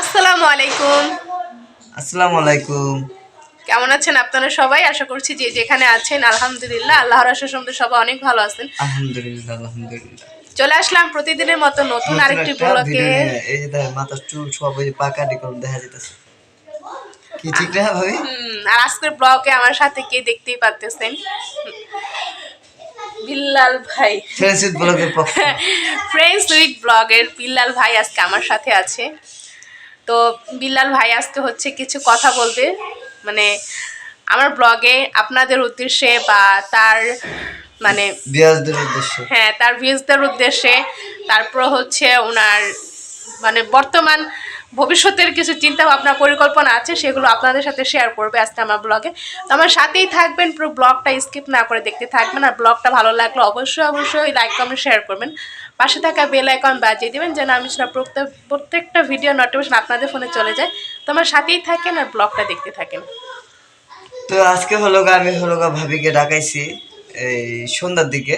আসসালামু আলাইকুম। আসসালামু আলাইকুম। কেমন আছেন আপনারা সবাই? আশা করছি যে যেখানে আছেন আলহামদুলিল্লাহ আল্লাহর আশা সম্বন্ধে সবাই অনেক ভালো আছেন। আলহামদুলিল্লাহ আলহামদুলিল্লাহ। চলে আসলাম প্রতিদিনের মতো নতুন আরেকটি ব্লগে এই যে দেখেন মাথার চুল সব ওই পাকা ডিকন দেখা যেতেছে কি ঠিক না ভাবি? হুম, আর আজকের ব্লগে আমার সাথে কে দেখতেই পারতেছেন? বিল্লাল ভাই। ব্লগের ফ্রেন্ডস ব্লগের বিল্লাল ভাই আজকে আমার সাথে আছে। তো বিল্লাল ভাই আজকে হচ্ছে কিছু কথা বলবে। মানে আমার ব্লগে আপনাদের উদ্দেশ্যে বা তার মানে উদ্দেশ্যে। হ্যাঁ তার ভিউজদের উদ্দেশ্যে তারপর হচ্ছে ওনার মানে বর্তমান ভবিষ্যতের কিছু চিন্তা ভাবনা পরিকল্পনা আছে সেগুলো আপনাদের সাথে শেয়ার করবে আজকে আমার ব্লগে। তো আমার সাথেই থাকবেন পুরো ব্লগটা স্কিপ না করে দেখতে থাকবেন আর ব্লগটা ভালো লাগলে অবশ্যই অবশ্যই লাইক কমেন্ট শেয়ার করবেন। পাশে থাকা বেল আইকন বাজিয়ে দেবেন যেন আমি প্রত্যেক, প্রত্যেকটা ভিডিও নোটিফিকেশন আপনাদের ফোনে চলে যায়। তো আমার সাথেই থাকেন আর ব্লগটা দেখতে থাকেন। তো আজকে হলো গা, আমি হলো গা ভাবিকে ডাকাইছি এই সন্ধ্যার দিকে।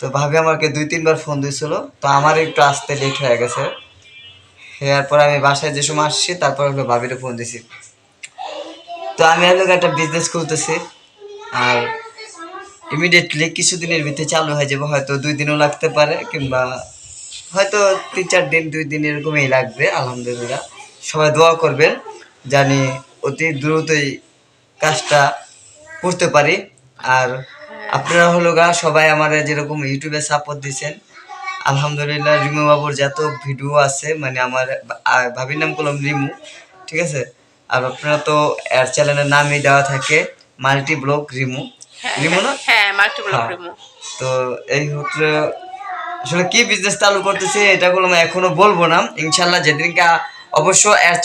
তো ভাবি আমাকে দুই, তিনবার ফোন দিয়েছিল। তো আমার একটু আসতে লেট হয়ে গেছে। এরপর আমি বাসায় যে সময় আসছি, তারপর হলো ভাবিরে ফোন দিছি তো আমি হলো একটা বিজনেস খুলতেছি। আর ইমিডিয়েটলি কিছুদিনের ভিতরে চালু হয়ে যাবে, হয়তো দুই দিনও লাগতে পারে কিংবা হয়তো তিন চার দিন, দুই দিন এরকমই লাগবে, আলহামদুলিল্লাহ। সবাই দোয়া করবেন জানি অতি দ্রুতই কাজটা করতে পারি। আর আপনারা হলো গা সবাই আমাদের যেরকম ইউটিউবে সাপোর্ট দিচ্ছেন আলহামদুলিল্লাহ রিমু বাবুর যত ভিডিও আছে মানে আমার ভাবির নাম করলাম রিমু, ঠিক আছে? আর আপনারা তো এর চ্যানেলের নামই দেওয়া থাকে মাল্টি ব্লগ রিমু। রিমু না? হ্যাঁ হ্যাঁ। রিমু তো এই হচ্ছে আসলে কি বিজনেস চালু করতেছে এটা আমি এখনও বলব না। ইনশাল্লাহ যেদিনকে অবশ্য এর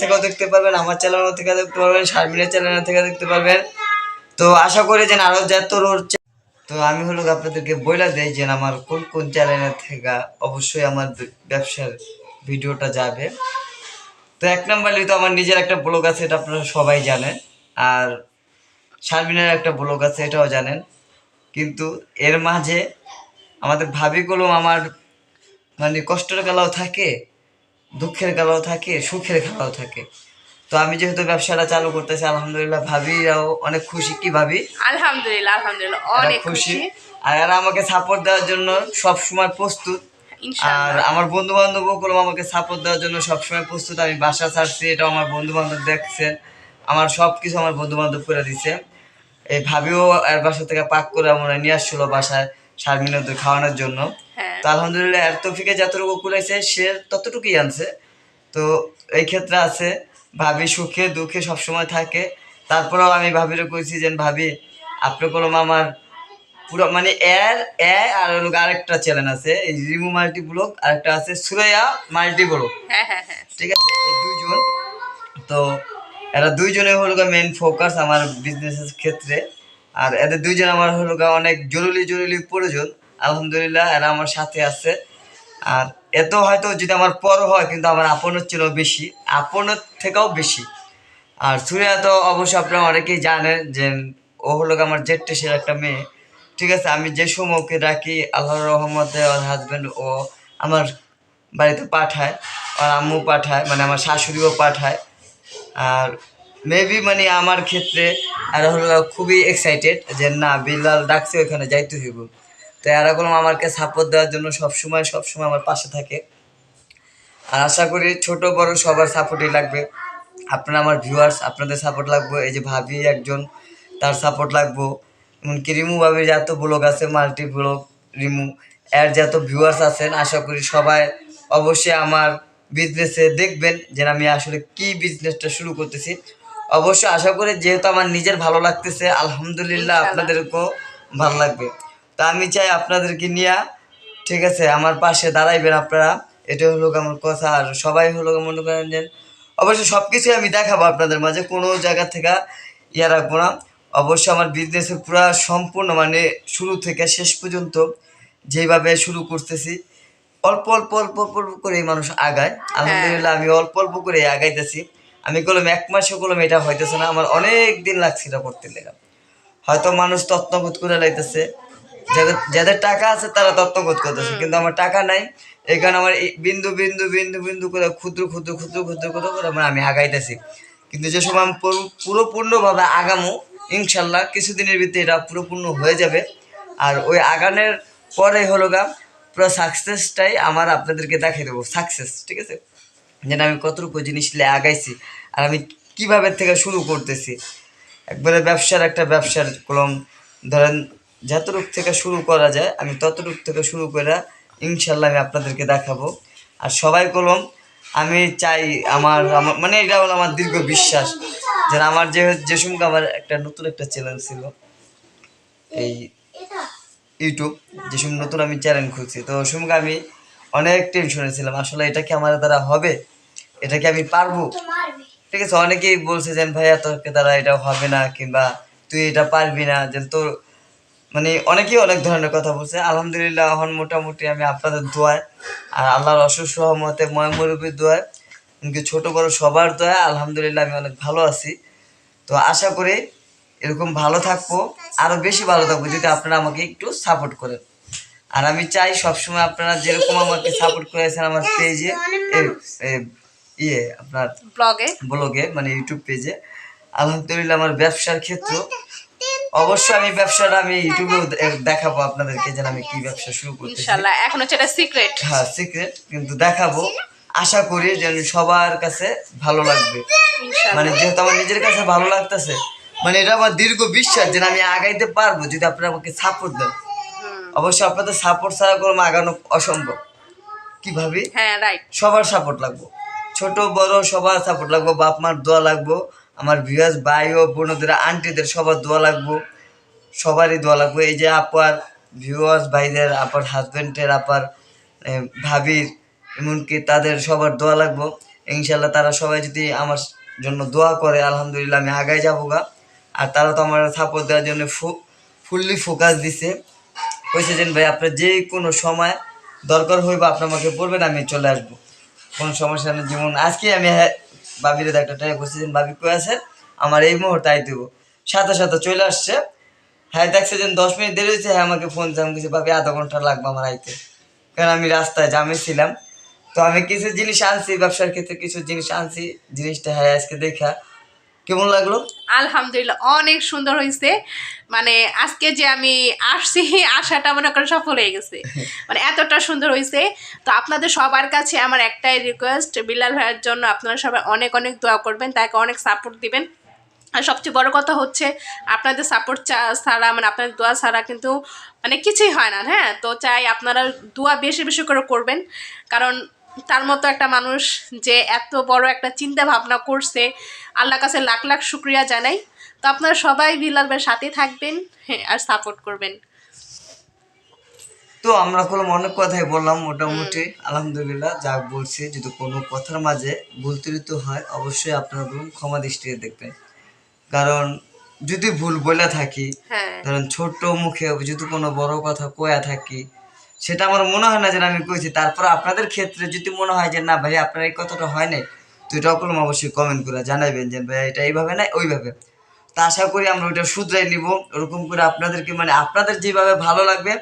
থেকেও দেখতে পারবেন আমার থেকে দেখতে পারবেন শারমিনের চ্যানেলের থেকে দেখতে পারবেন। তো আশা করি যে আরও যত রয়েছে তো আমি হলো আপনাদেরকে বইলা দেই যে আমার কোন কোন চ্যানেলের থেকে অবশ্যই আমার ব্যবসার ভিডিওটা যাবে। তো এক নম্বরলি তো আমার নিজের একটা ব্লগ আছে এটা আপনারা সবাই জানেন। আর শারমিনের একটা ব্লগ আছে এটাও জানেন। কিন্তু এর মাঝে আমাদের ভাবি কলম আমার মানে কষ্টের খেলাও থাকে দুঃখের খেলাও থাকে সুখের খেলাও থাকে। তো আমি যেহেতু ব্যবসাটা চালু করতেছি আলহামদুলিল্লাহ ভাবিরাও অনেক খুশি। কি ভাবি? আলহামদুলিল্লাহ আলহামদুলিল্লাহ অনেক খুশি। আর এরা আমাকে সাপোর্ট দেওয়ার জন্য সব সময় প্রস্তুত আর আমার বন্ধু বান্ধবগুলো আমাকে সাপোর্ট দেওয়ার জন্য সবসময় প্রস্তুত। আমি বাসা ছাড়ছি এটাও আমার বন্ধু বান্ধব দেখছে। আমার সব কিছু আমার বন্ধু বান্ধব করে দিচ্ছে এই ভাবিও এর বাসা থেকে পাক করে মনে নিয়ে আসছিল বাসায় শারমিনদের খাওয়ানোর জন্য। হ্যাঁ। তো আলহামদুলিল্লাহ এর তফিকে যতটুকু কুলাইছে সে ততটুকুই আনছে। তো এই ক্ষেত্রে আছে ভাবি সুখে দুঃখে সবসময় থাকে। তারপরেও আমি ভাবিরে কইছি যে ভাবি আপনি কলম আমার পুরো মানে এর এ আর হলো আরেকটা চ্যানেল আছে এই রিমু মাল্টি ব্লক আরেকটা আছে সুরাইয়া মাল্টি হ্যাঁ হ্যাঁ হ্যাঁ। ঠিক আছে এই দুইজন। তো এরা দুইজনে হলো মেন ফোকাস আমার বিজনেসের ক্ষেত্রে। আর এদের দুইজন আমার হলো অনেক জরুরি জরুরি প্রয়োজন। আলহামদুলিল্লাহ, এরা আমার সাথে আছে। আর এত হয়তো যদি আমার পর হয়, কিন্তু আমার আপনের চেয়েও বেশি, আপনের থেকেও বেশি। আর সুরিয়া তো অবশ্যই আপনারা অনেকেই জানেন যে ও হলো আমার জেট টেসের একটা মেয়ে। ঠিক আছে, আমি যে সময় ওকে ডাকি, আল্লাহর রহমতে ওর হাজব্যান্ড ও আমার বাড়িতে পাঠায় আর আম্মু পাঠায় মানে আমার শাশুড়িও পাঠায়। আর মেবি মানে আমার ক্ষেত্রে আর হলো খুবই এক্সাইটেড যে না, বিল্লাল ডাকছে, ওইখানে যাইতে হইব। তো এরা কোনো আমাকে সাপোর্ট দেওয়ার জন্য সবসময় সবসময় আমার পাশে থাকে। আর আশা করি ছোট, বড় সবার সাপোর্টই লাগবে। আপনারা আমার ভিউয়ার্স আপনাদের সাপোর্ট লাগবে। এই যে ভাবি একজন, তার সাপোর্ট লাগবো। এমনকি রিমু ভাবির যত ব্লগ আছে মাল্টি ব্লগ রিমু। এর যত ভিউয়ার্স আছেন, আশা করি সবাই অবশ্যই আমার বিজনেসে দেখবেন যে আমি আসলে কি বিজনেসটা শুরু করতেছি। অবশ্যই আশা করি যেহেতু আমার নিজের ভালো লাগতেছে আলহামদুলিল্লাহ আপনাদেরকেও ভালো লাগবে। তা আমি চাই আপনাদেরকে নিয়ে ঠিক আছে আমার পাশে দাঁড়াইবেন আপনারা। এটা হলো আমার কথা আর সবাই হলো মনে করেন যে অবশ্যই সব কিছুই আমি দেখাবো আপনাদের মাঝে কোনো জায়গা থেকে ইয়ে রাখব না। অবশ্যই আমার বিজনেসের পুরো সম্পূর্ণ মানে শুরু থেকে শেষ পর্যন্ত যেভাবে শুরু করতেছি অল্প অল্প অল্প অল্প অল্প করে মানুষ আগায়। আলহামদুলিল্লাহ আমি অল্প অল্প করে আগাইতেছি। আমি কলম এক মাসে কলম এটা হইতেছে না। আমার অনেক দিন লাগছে এটা করতে লেগা। হয়তো মানুষ তত্ত্ববোধ করে লাইতেছে। যাদের যাদের টাকা আছে তারা তত্ত্ববোধ করতেছে কিন্তু আমার টাকা নাই। এই কারণে আমার বিন্দু বিন্দু বিন্দু বিন্দু করে ক্ষুদ্র ক্ষুদ্র ক্ষুদ্র ক্ষুদ্র ক্ষুদ্র করে মানে আমি আগাইতেছি। কিন্তু যে সময় আমি পুরো- পুরোপূর্ণভাবে আগামো ইনশাল্লাহ কিছুদিনের ভিতরে এটা পুরোপূর্ণ হয়ে যাবে। আর ওই আগানের পরে হলো গা পুরো সাকসেসটাই আমার আপনাদেরকে দেখিয়ে দেবো সাকসেস ঠিক আছে? যেন আমি কতটুকু জিনিস আগাইছি আর আমি কীভাবে থেকে শুরু করতেছি। একবারে ব্যবসার একটা ব্যবসার কলম, ধরেন যতটুক থেকে শুরু করা যায়, আমি ততটুক থেকে শুরু করে ইনশাল্লাহ আমি আপনাদেরকে দেখাবো। আর সবাই কলম, আমি চাই আমার আমার মানে এটা হলো আমার দীর্ঘ বিশ্বাস যে আমার যে যে সময় আমার একটা নতুন একটা চ্যানেল ছিল, এই ইউটিউব যে সময় নতুন আমি চ্যানেল খুলছি। তো ওই সময় আমি অনেক টেনশনে ছিলাম আসলে এটা কি আমার দ্বারা হবে? এটা কি আমি পারব? ঠিক আছে অনেকেই বলছে যে ভাইয়া তোর দ্বারা এটা হবে না কিংবা তুই এটা পারবি না। যে তোর মানে অনেকেই অনেক ধরনের কথা বলছে। আলহামদুলিল্লাহ এখন মোটামুটি আমি আপনাদের দোয়ায় আর আল্লাহর অসুখ সহমতে ময় মুরব্বীর দোয়ায় এমনকি ছোট বড় সবার দোয়ায় আলহামদুলিল্লাহ আমি অনেক ভালো আছি। তো আশা করি এরকম ভালো থাকব আরও বেশি ভালো থাকব যদি আপনারা আমাকে একটু সাপোর্ট করেন। আর আমি চাই সবসময় আপনারা যেরকম আমাকে সাপোর্ট করেছেন আমার পেজে ইয়ে আপনার ব্লগে ব্লগে মানে ইউটিউব পেজে আলহামদুলিল্লাহ আমার ব্যবসার ক্ষেত্র অবশ্যই আমি ব্যবসাটা আমি ইউটিউবেও দে- দেখাবো আপনাদেরকে যেন আমি কি ব্যবসা শুরু করতেছি ইনশাল্লাহ এখন হচ্ছে এটা সিক্রেট হ্যাঁ সিক্রেট কিন্তু দেখাবো। আশা করি যেন সবার কাছে ভালো লাগবে। মানে যেহেতু আমার নিজের কাছে ভালো লাগতেছে মানে এটা আমার দীর্ঘ বিশ্বাস যে আমি আগাইতে পারব যদি আপনারা আমাকে সাপোর্ট দেন। অবশ্যই আপনাদের সাপোর্ট ছাড়া কোনো আগানো অসম্ভব। কি ভাবি? হ্যাঁ রাইট সবার সাপোর্ট লাগবো। ছোট বড় সবার সাপোর্ট লাগবো। বাপ মার দোয়া লাগবো। আমার ভিউয়ার্স ভাই ও বোনদের আন্টিদের সবার দোয়া লাগবো। সবারই দোয়া লাগবে। এই যে আপার ভিউয়ার্স ভাইদের আপার হাজবেন্ডের আপার ভাবির এমনকি তাদের সবার দোয়া লাগবো। ইনশাল্লাহ তারা সবাই যদি আমার জন্য দোয়া করে আলহামদুলিল্লাহ আমি আগাই যাব গা। আর তারা তো আমার সাপোর্ট দেওয়ার জন্য ফুললি ফোকাস দিছে। কইছে যে, ভাই, আপনার যে কোনো সময় দরকার হইবে, আপনি আমাকে বলবেন, আমি চলে আসব। কোনো সমস্যা নেই, যেমন আজকে আমি হ্যাঁ বাবির একটা ট্রাই করছি, যে বাবি কই আছে? আমার এই মুহূর্তে আই দেবো। সাথে সাথে চলে আসছে। হ্যাঁ দেখছে যে দশ মিনিট দেরি হয়েছে হ্যাঁ আমাকে ফোন জাম কিছু বাবি আধা ঘণ্টা লাগবে আমার আইতে। কারণ আমি রাস্তায় জামে ছিলাম। তো আমি কিছু জিনিস আনছি, ব্যবসার ক্ষেত্রে কিছু জিনিস আনছি, জিনিসটা হ্যাঁ আজকে দেখা। কেমন লাগল? আলহামদুলিল্লাহ, অনেক সুন্দর হয়েছে। মানে আজকে যে আমি আসছি আসাটা মনে করেন সফল হয়ে গেছে। মানে এতটা সুন্দর হয়েছে। তো আপনাদের সবার কাছে আমার একটাই রিকোয়েস্ট বিলাল ভাইয়ের জন্য আপনারা সবাই অনেক অনেক দোয়া করবেন, তাকে অনেক সাপোর্ট দিবেন। আর সবচেয়ে বড় কথা হচ্ছে, আপনাদের সাপোর্ট ছাড়া মানে আপনাদের দোয়া ছাড়া কিন্তু মানে কিছুই হয় না হ্যাঁ? তো চাই আপনারা দোয়া বেশি বেশি করে করবেন। কারণ তার মতো একটা মানুষ যে এত বড় একটা চিন্তা ভাবনা করছে। আল্লাহর কাছে লাখ লাখ শুক্রিয়া জানাই। তো আপনারা সবাই বিলাল ভাইয়ের সাথে থাকবেন আর সাপোর্ট করবেন। তো আমরা কোনো অনেক কথাই বললাম মোটামুটি। আলহামদুলিল্লাহ যা বলছি যদি কোনো কথার মাঝে ভুল ত্রুটি হয় অবশ্যই আপনারা বলুন ক্ষমা দৃষ্টিতে দেখবেন। কারণ যদি ভুল বলে থাকি হ্যাঁ। ধরেন ছোট মুখে যদি কোনো বড় কথা কয়া থাকি সেটা আমার মনে হয় না যে আমি কইছি। তারপর আপনাদের ক্ষেত্রে যদি মনে হয় যে, না ভাই, আপনার এই কথাটা হয় নাই, তো এটা কলম অবশ্যই কমেন্ট করে জানাবেন যে, ভাই, এটা এইভাবে না, ওইভাবে। তা আশা করি আমরা ওইটা শুধরাই নিব। ওরকম করে আপনাদেরকে মানে আপনাদের যেভাবে ভালো লাগবে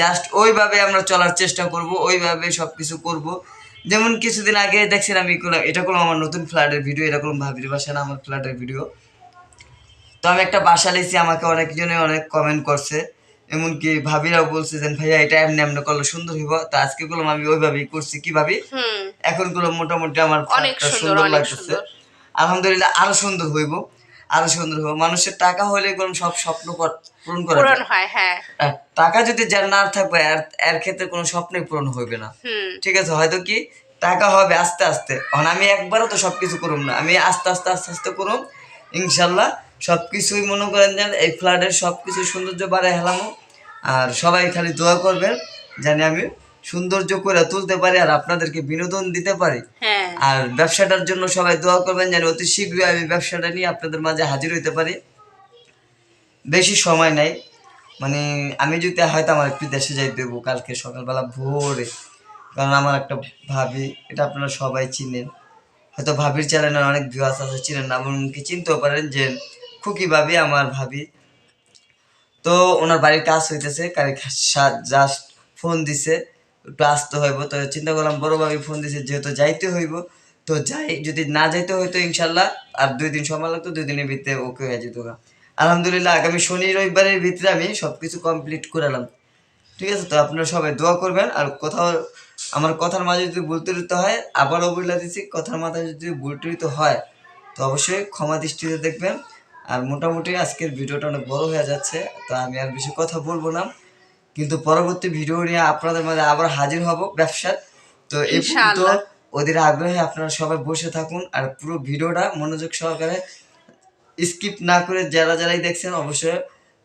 জাস্ট ওইভাবে আমরা চলার চেষ্টা করব, ওইভাবে সব কিছু করব। যেমন কিছুদিন আগে দেখছেন আমি এটা করলাম আমার নতুন ফ্ল্যাটের ভিডিও, এটা করলাম ভাবির বাসা না আমার ফ্ল্যাটের ভিডিও। তো আমি একটা বাসা লিখছি আমাকে অনেকজনে অনেক কমেন্ট করছে। এমনকি ভাবিরাও বলছে যে ভাইয়া এটা এমনি এমনি করলে সুন্দর হইব। তো আজকে গুলো আমি ওইভাবেই করছি কি ভাবি? এখনগুলো মোটামুটি আমার অনেক সুন্দর, লাগতেছে। আলহামদুলিল্লাহ আরও সুন্দর হইব আরও সুন্দর হইব। মানুষের টাকা হলে কোনো সব স্বপ্ন পূরণ করা পূরণ হয় হ্যাঁ। টাকা যদি যার না থাকবে এর এর ক্ষেত্রে কোনো স্বপ্নই পূরণ হইবে না। ঠিক আছে হয়তো কি টাকা হবে আস্তে আস্তে। এখন আমি একবারও তো সব কিছু করুম না। আমি আস্তে আস্তে আস্তে আস্তে করুম। ইনশাল্লাহ সব কিছুই মনে করেন যেন এই ফ্ল্যাটের সব কিছু সৌন্দর্য বাড়ায় হেলামো। আর সবাই খালি দোয়া করবেন জানি আমি সৌন্দর্য করে তুলতে পারি আর আপনাদেরকে বিনোদন দিতে পারি। হ্যাঁ। আর ব্যবসাটার জন্য সবাই দোয়া করবেন যেন অতি শীঘ্রই আমি ব্যবসাটা নিয়ে আপনাদের মাঝে হাজির হইতে পারি। বেশি সময় নাই। মানে আমি যদি হয়তো আমার একটু দেশে যাই দেবো কালকে সকালবেলা ভোরে। কারণ আমার একটা ভাবি এটা আপনারা সবাই চিনেন। হয়তো ভাবির চ্যানেলে অনেক ভিউয়ার্স আছে চিনেন না এমনকি চিনতেও পারেন যে খুকি ভাবি আমার ভাবি তো ওনার বাড়ির কাজ হইতেছে কারে জাস্ট ফোন দিছে একটু আসতে হইব। তো চিন্তা করলাম, বড় ভাবি ফোন দিয়েছে যেহেতু যাইতে হইব, তো যাই, যদি না যাইতে হইতো ইনশাল্লাহ, আর দুই দিন সময় লাগতো, দুই দিনের ভিতরে ওকে হয়ে যেত। আলহামদুলিল্লাহ, আগামী শনি রবিবারের ভিতরে আমি সব কিছু কমপ্লিট করালাম ঠিক আছে, তো আপনারা সবাই দোয়া করবেন, আর কোথাও আমার কথার মাঝে যদি ভুল হয়, আবারও বলে দিচ্ছি, কথার মাথায় যদি ভুল হয়, তো অবশ্যই ক্ষমা দৃষ্টিতে দেখবেন। আর মোটামুটি আজকের ভিডিওটা অনেক বড় হয়ে যাচ্ছে তো আমি আর বেশি কথা বলব না। কিন্তু পরবর্তী ভিডিও নিয়ে আপনাদের মাঝে আবার হাজির হব ব্যবসার। তো এই ওদের আগ্রহে আপনারা সবাই বসে থাকুন আর পুরো ভিডিওটা মনোযোগ সহকারে স্কিপ না করে যারা যারাই দেখছেন অবশ্যই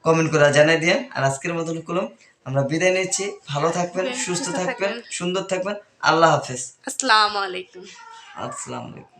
কমেন্ট করে জানিয়ে দিন আর আজকের মতন কলম আমরা বিদায় নিচ্ছি। ভালো থাকবেন সুস্থ থাকবেন সুন্দর থাকবেন। আল্লাহ হাফেজ। আসসালামু আলাইকুম। আসসালামু আলাইকুম।